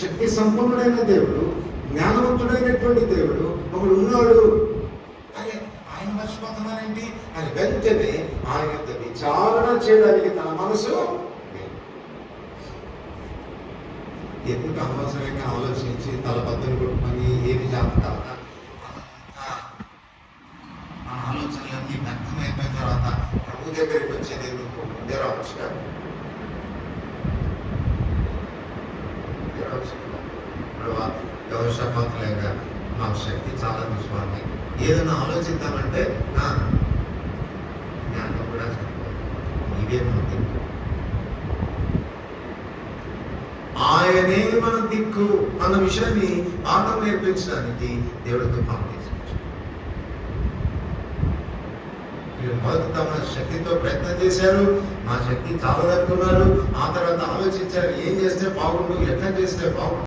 శక్తి సంపన్నుడైన దేవుడు జ్ఞానవంతుడైనటువంటి దేవుడు ఒకడు ఉన్నాడు. అరే ఆయన మర్చిపోతున్నానండి అని వెంటనే ఆయన యొక్క విచారణ చేయడానికి తన మనసు ఎందుకు అనవసరంగా ఆలోచించి తల బద్దలు కొట్టుకొని ఏది జాగ్రత్త ఆ ఆలోచనలన్నీ వ్యక్తమైపోయిన తర్వాత ప్రభు దగ్గరికి వచ్చేది ఎందుకు ముందే రావచ్చు ప్రభా, ఎవరు శపథ లేక మాకు శక్తి చాలా విశ్వామి ఏదైనా ఆలోచిద్దామంటే నా జ్ఞానం కూడా సరిపోదు. ఇదే ఉంది ఆయనే మన దిక్కు అన్న విషయాన్ని పాఠం నేర్పించడానికి దేవుడికి పంపించారు మొదట తమ శక్తితో ప్రయత్నం చేశారు మా శక్తి చాలా అనుకున్నారు ఆ ఆలోచించారు ఏం చేస్తే బాగుండు ఎట్లా చేస్తే బాగుండు.